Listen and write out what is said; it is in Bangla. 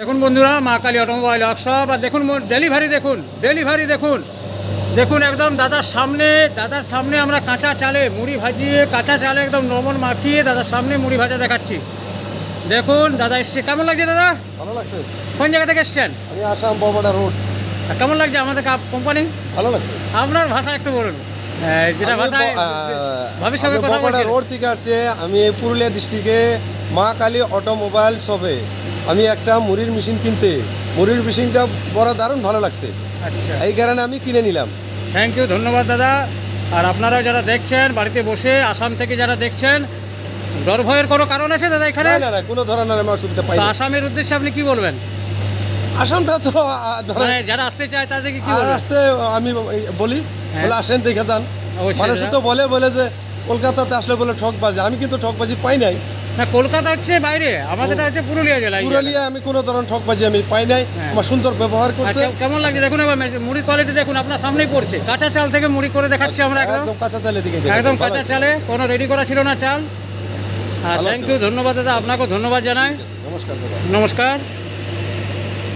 দেখুন বন্ধুরা মা কালী অটোমোবাইল ওয়ার্কশপ আর দেখুন ডেলিভারি দেখুন ডেলিভারি দেখুন। দেখুন একদম দাদার সামনে দাদার সামনে আমরা কাঁচা চালে মুড়ি ভাজিয়ে কাঁচা চালে একদম নমন মাখিয়ে দাদার সামনে মুড়ি ভাজা দেখাচ্ছি। দেখুন দাদা এসছে। কেমন লাগছে দাদা? ভালো লাগছে। কোন জায়গা থেকে এসছেন? আমি আসাম বরবাডা রোড। আর কেমন লাগছে আমাদের কোম্পানি ভালো লাগছে। আপনার ভাষা একটু বলুন। হ্যাঁ, যেটা ভাষায় কথা বরবাডা রোড থেকে আসছে। আমি পুরুলিয়া ডিস্ট্রিক্টে মা কালী অটোমোবাইল শপে। আমি একটা মুড়ির মেশিন কিনতে। মুড়ির মেশিনটা বড় দারুণ ভালো লাগছে। আচ্ছা। এই কারণে আমি কিনে নিলাম। থ্যাংক ইউ ধন্যবাদ দাদা। আর আপনারা যারা দেখছেন বাড়িতে বসে আসাম থেকে যারা দেখছেন ডর ভয়ের কোনো কারণ আছে দাদা এখানে? না না না কোনো ধরনের আমি অসুবিধা পাই না আসামের উদ্দেশ্যে আপনি কি বলবেন? আসামটা তো আহ, ধরেন মানে যারা আসতে চায় তাদেরকে কি আর বলবেন? আসতে আমি বলি হ্যাঁ। বলে আসেন দেখে যান। অবশ্যই মানুষ দাদা। তো বলে বলে যে কলকাতাতে আসলে বলে ঠকবাজি। আমি কিন্তু ঠকবাজি পাই নাই। না কলকাতা হচ্ছে বাইরে আমাদের হচ্ছে পুরুলিয়া জেলা পুরুলিয়া আমি কোনো ধরনের ঠকবাজি আমি পাই নাই হ্যাঁ। আমার সুন্দর ব্যবহার। করছে। কেমন লাগছে? দেখুন এবার মুড়ির কোয়ালিটি দেখুন আপনার সামনেই পড়ছে। কাঁচা চাল থেকে মুড়ি করে দেখাচ্ছি আমরা একদম কাঁচা চালের দিকে একদম কাঁচা চালে কোনো রেডি করা ছিল না চাল। আর থ্যাংক ইউ ধন্যবাদ দাদা আপনাকেও ধন্যবাদ জানাই। নমস্কার নমস্কার।